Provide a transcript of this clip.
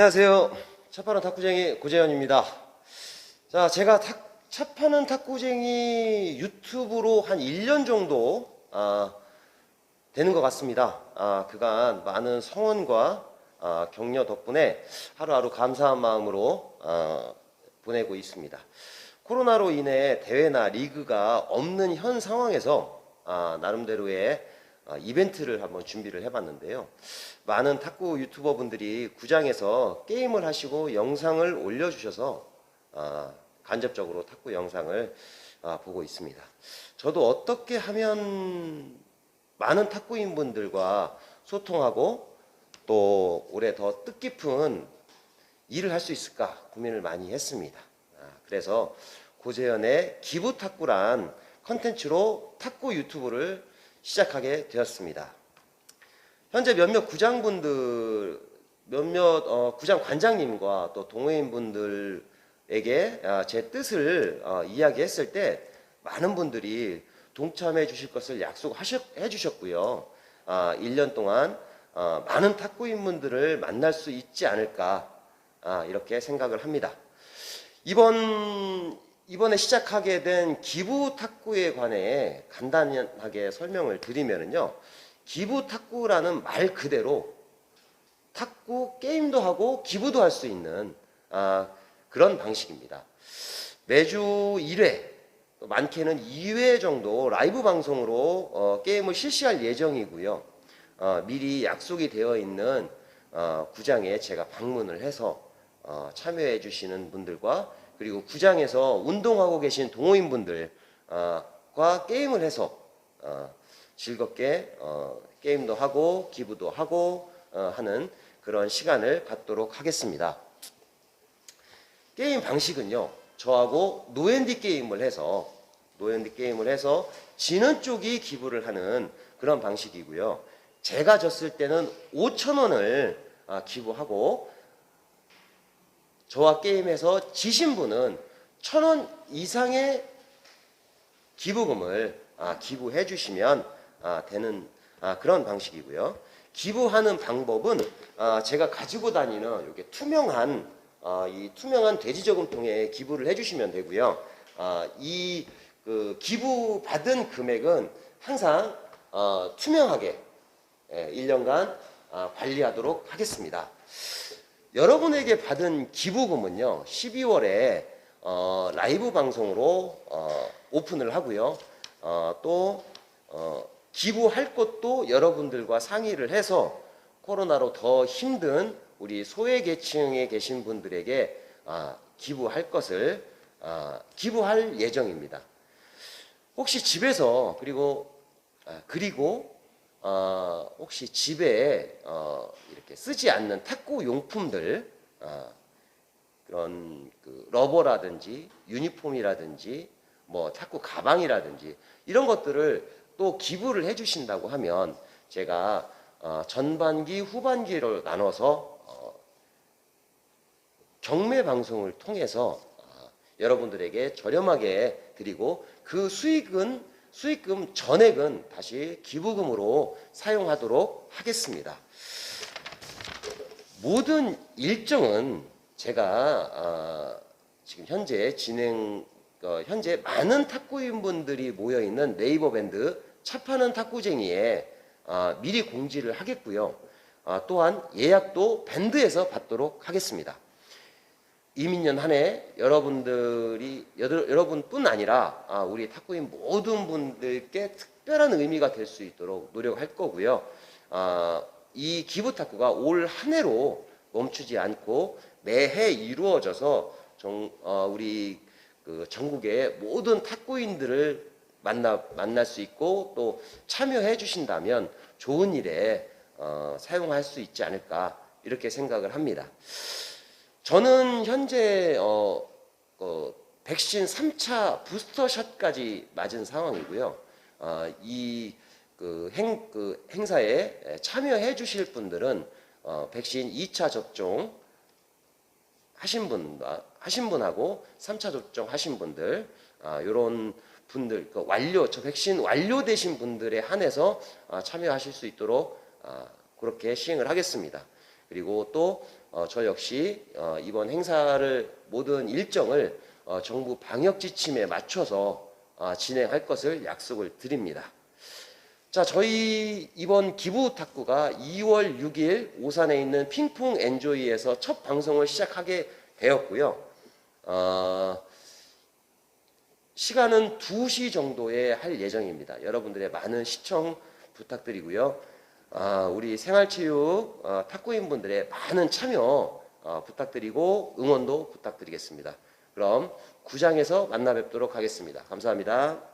안녕하세요. 차 파는 탁구쟁이 고재현입니다. 자, 제가 탁, 차 파는 탁구쟁이 유튜브로 한 1년 정도 아, 되는 것 같습니다. 아, 그간 많은 성원과 아, 격려 덕분에 하루하루 감사한 마음으로 아, 보내고 있습니다. 코로나로 인해 대회나 리그가 없는 현 상황에서 아, 나름대로의 아, 이벤트를 한번 준비를 해봤는데요. 많은 탁구 유튜버 분들이 구장에서 게임을 하시고 영상을 올려주셔서 아, 간접적으로 탁구 영상을 아, 보고 있습니다. 저도 어떻게 하면 많은 탁구인 분들과 소통하고 또 올해 더 뜻깊은 일을 할 수 있을까 고민을 많이 했습니다. 아, 그래서 고재현의 기부 탁구란 컨텐츠로 탁구 유튜브를 시작하게 되었습니다. 현재 몇몇 구장분들, 몇몇 어, 구장 관장님과 또 동호인분들에게 아, 제 뜻을 어, 이야기했을 때 많은 분들이 동참해 주실 것을 약속해 주셨고요. 아, 1년 동안 어, 많은 탁구인분들을 만날 수 있지 않을까 아, 이렇게 생각을 합니다. 이번 이번에 시작하게 된 기부 탁구에 관해 간단하게 설명을 드리면은요. 기부 탁구라는 말 그대로 탁구 게임도 하고 기부도 할 수 있는 아, 그런 방식입니다. 매주 1회, 많게는 2회 정도 라이브 방송으로 어, 게임을 실시할 예정이고요. 어, 미리 약속이 되어 있는 어, 구장에 제가 방문을 해서 어, 참여해 주시는 분들과 그리고 구장에서 운동하고 계신 동호인분들과 게임을 해서 어, 즐겁게 어, 게임도 하고 기부도 하고 어, 하는 그런 시간을 갖도록 하겠습니다. 게임 방식은요. 저하고 노앤디 게임을 해서 노앤디 게임을 해서 지는 쪽이 기부를 하는 그런 방식이고요. 제가 졌을 때는 5천 원을 아, 기부하고 저와 게임에서 지신 분은 천 원 이상의 기부금을 아, 기부해 주시면 아, 되는 아, 그런 방식이고요. 기부하는 방법은 아, 제가 가지고 다니는 이렇게 투명한 아, 이 투명한 돼지 저금통에 기부를 해주시면 되고요. 아, 이 그 기부 받은 금액은 항상 어, 투명하게 예, 1년간 아, 관리하도록 하겠습니다. 여러분에게 받은 기부금은요, 12월에 어, 라이브 방송으로 어, 오픈을 하고요. 어, 또 어, 기부할 것도 여러분들과 상의를 해서 코로나로 더 힘든 우리 소외계층에 계신 분들에게 아, 기부할 것을 아, 기부할 예정입니다. 혹시 집에서 그리고 아, 그리고 어, 혹시 집에 어, 이렇게 쓰지 않는 탁구 용품들 어, 그런 그 러버라든지 유니폼이라든지 뭐 탁구 가방이라든지 이런 것들을 또 기부를 해주신다고 하면 제가 어, 전반기 후반기로 나눠서 어, 경매 방송을 통해서 어, 여러분들에게 저렴하게 드리고 그 수익은 수익금 전액은 다시 기부금으로 사용하도록 하겠습니다. 모든 일정은 제가 어, 지금 현재 진행 어, 현재 많은 탁구인분들이 모여 있는 네이버 밴드 차파는 탁구쟁이에 어, 미리 공지를 하겠고요. 어, 또한 예약도 밴드에서 받도록 하겠습니다. 이민년 한 해 여러분들이 여러- 여러분뿐 아니라 아, 우리 탁구인 모든 분들께 특별한 의미가 될 수 있도록 노력할 거고요. 아, 이 기부 탁구가 올 한 해로 멈추지 않고 매해 이루어져서 정- 어, 우리 그 전국의 모든 탁구인들을 만나 만날 수 있고 또 참여해 주신다면 좋은 일에 어, 사용할 수 있지 않을까 이렇게 생각을 합니다. 저는 현재 어, 어, 백신 3차 부스터샷까지 맞은 상황이고요. 어, 행, 그 행사에 참여해 주실 분들은 어, 백신 2차 접종 하신 분 하신 분하고 3차 접종 하신 분들 아, 요런 분들 그 완료 저 백신 완료되신 분들에 한해서 아, 참여하실 수 있도록 아, 그렇게 시행을 하겠습니다. 그리고 또 어, 저 역시 어, 이번 행사를 모든 일정을 어, 정부 방역 지침에 맞춰서 아, 진행할 것을 약속을 드립니다. 자, 저희 이번 기부 탁구가 2월 6일 오산에 있는 핑퐁 엔조이에서 첫 방송을 시작하게 되었고요. 어, 시간은 2시 정도에 할 예정입니다. 여러분들의 많은 시청 부탁드리고요. 아, 우리 생활체육 어, 탁구인분들의 많은 참여 어, 부탁드리고 응원도 부탁드리겠습니다. 그럼 구장에서 만나 뵙도록 하겠습니다. 감사합니다.